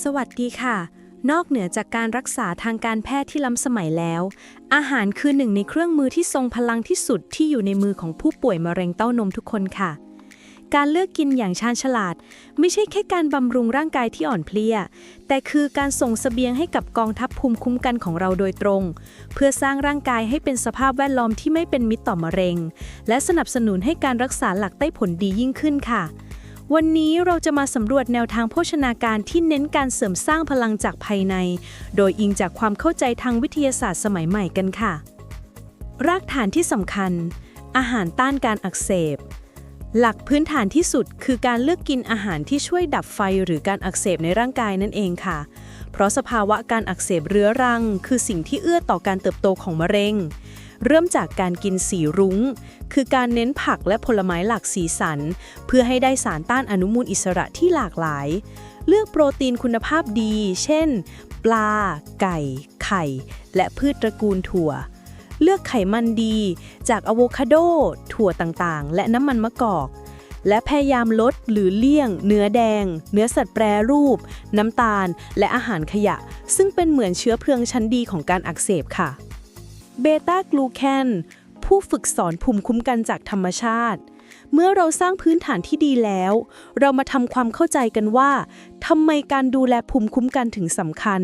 สวัสดีค่ะ นอกเหนือจากการรักษาทางการแพทย์ที่ล้ำสมัยแล้ว อาหารคือหนึ่งในเครื่องมือที่ทรงพลังที่สุดที่อยู่ในมือของผู้ป่วยมะเร็งเต้านมทุกคนค่ะ การเลือกกินอย่างชาญฉลาด ไม่ใช่แค่การบำรุงร่างกายที่อ่อนเพลีย แต่คือการส่งเสบียงให้กับกองทัพภูมิคุ้มกันของเราโดยตรง เพื่อสร้างร่างกายให้เป็นสภาพแวดล้อมที่ไม่เป็นมิตรต่อมะเร็ง และสนับสนุนให้การรักษาหลักได้ผลดียิ่งขึ้นค่ะ วันนี้เราจะมาสำรวจแนวทางโภชนาการที่เน้นการเสริมสร้างพลังจากภายใน โดยอิงจากความเข้าใจทางวิทยาศาสตร์สมัยใหม่กันค่ะ รากฐานที่สำคัญ อาหารต้านการอักเสบ หลักพื้นฐานที่สุดคือการเลือกกินอาหารที่ช่วยดับไฟหรือการอักเสบในร่างกายนั่นเองค่ะ เพราะสภาวะการอักเสบเรื้อรัง คือสิ่งที่เอื้อต่อการเติบโตของมะเร็ง เริ่มจากการกินสีรุง้ง คือการเน้นผักและผลไม้หลากสีสัน เพื่อให้ได้สารต้านอนุมูลอิสระที่หลากหลาย เลือกโปรตีนคุณภาพดี เช่น ปลา ไก่ ไข่ และพืชตระกูลถั่ว เลือกไขมันดี จากอะโวคาโด ถั่วต่างๆ และน้ำมันมะกอกและพยายามลดหรือเลี่ยง เนื้อแดง เนื้อสัตว์แปรรูป น้ำตาล และอาหารขยะ ซึ่งเป็นเหมือนเชื้อเพลิงชั้นดีของการอักเสบค่ะ เบต้ากลูแคนผู้ฝึกสอนภูมิคุ้มกันจากธรรมชาติ เมื่อเราสร้างพื้นฐานที่ดีแล้ว เรามาทำความเข้าใจกันว่าทำไมการดูแลภูมิคุ้มกันถึงสำคัญ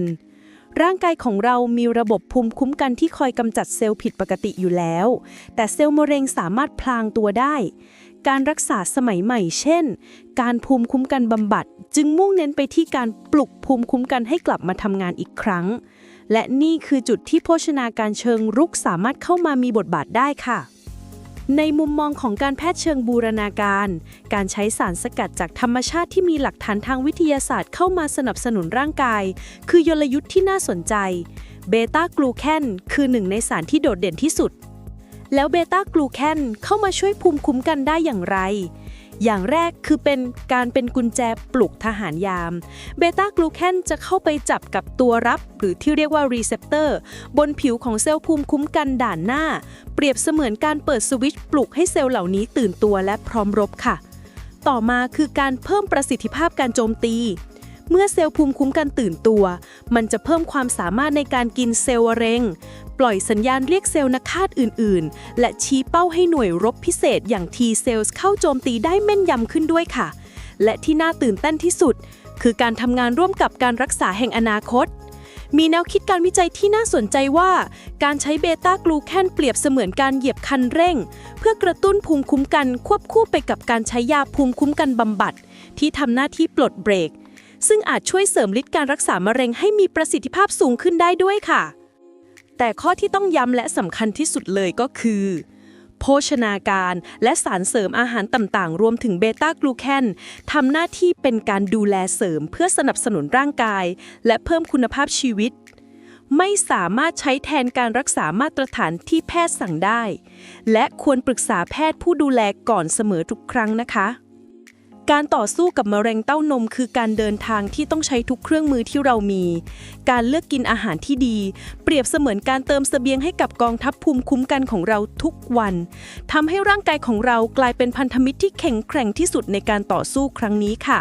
ร่างกายของเรามีระบบภูมิคุ้มกันที่คอยกำจัดเซลล์ผิดปกติอยู่แล้ว แต่เซลล์มะเร็งสามารถพลางตัวได้ การรักษาสมัยใหม่ เช่น การภูมิคุ้มกันบำบัด จึงมุ่งเน้นไปที่การปลุกภูมิคุ้มกันให้กลับมาทำงานอีกครั้ง และนี่คือจุดที่โภชนาการเชิงรุกสามารถเข้ามามีบทบาทได้ค่ะ ในมุมมองของการแพทย์เชิงบูรณาการ การใช้สารสกัดจากธรรมชาติที่มีหลักฐานทางวิทยาศาสตร์เข้ามาสนับสนุนร่างกาย คือยลยุทธ์ที่น่าสนใจ เบต้ากลูแคนคือหนึ่งในสารที่โดดเด่นที่สุด แล้วเบต้ากลูแคนเข้ามาช่วยภูมิคุ้มกันได้อย่างไร อย่างแรกคือเป็นการเป็นกุญแจปลุกทหารยาม เบต้ากลูแคนจะเข้าไปจับกับตัวรับ หรือที่เรียกว่ารีเซพเตอร์บนผิวของเซลล์ภูมิคุ้มกันด่านหน้า เปรียบเสมือนการเปิดสวิตช์ปลุกให้เซลล์เหล่านี้ตื่นตัวและพร้อมรบค่ะ ต่อมาคือการเพิ่มประสิทธิภาพการโจมตีเมื่อเซลล์ภูมิคุ้มกันตื่นตัว มันจะเพิ่มความสามารถในการกินเซลล์เร็ง ปล่อยสัญญาณเรียกเซลล์นักฆ่าอื่น ๆ และชี้เป้าให้หน่วยรบพิเศษอย่าง T cells เข้าโจมตีได้แม่นยำขึ้นด้วยค่ะ และที่น่าตื่นเต้นที่สุด คือการทำงานร่วมกับการรักษาแห่งอนาคต มีแนวคิดการวิจัยที่น่าสนใจว่า การใช้เบต้ากลูแคนเปรียบเสมือนการเหยียบคันเร่ง เพื่อกระตุ้นภูมิคุ้มกันควบคู่ไปกับการใช้ยาภูมิคุ้มกันบำบัด ที่ทำหน้าที่ปลดเบรกซึ่งอาจช่วยเสริมฤทธิ์การรักษามะเร็งให้มีประสิทธิภาพสูงขึ้นได้ด้วยค่ะ แต่ข้อที่ต้องย้ำและสำคัญที่สุดเลยก็คือ โภชนาการและสารเสริมอาหารต่างๆ รวมถึงเบต้ากลูแคนทำหน้าที่เป็นการดูแลเสริมเพื่อสนับสนุนร่างกาย และเพิ่มคุณภาพชีวิต ไม่สามารถใช้แทนการรักษามาตรฐานที่แพทย์สั่งได้ และควรปรึกษาแพทย์ผู้ดูแลก่อนเสมอทุกครั้งนะคะ การต่อสู้กับมะเร็งเต้านมคือการเดินทางที่ต้องใช้ทุกเครื่องมือที่เรามี การเลือกกินอาหารที่ดี เปรียบเสมือนการเติมเสบียงให้กับกองทัพภูมิคุ้มกันของเราทุกวันทำให้ร่างกายของเรากลายเป็นพันธมิตรที่แข็งแกร่งที่สุดในการต่อสู้ครั้งนี้ค่ะ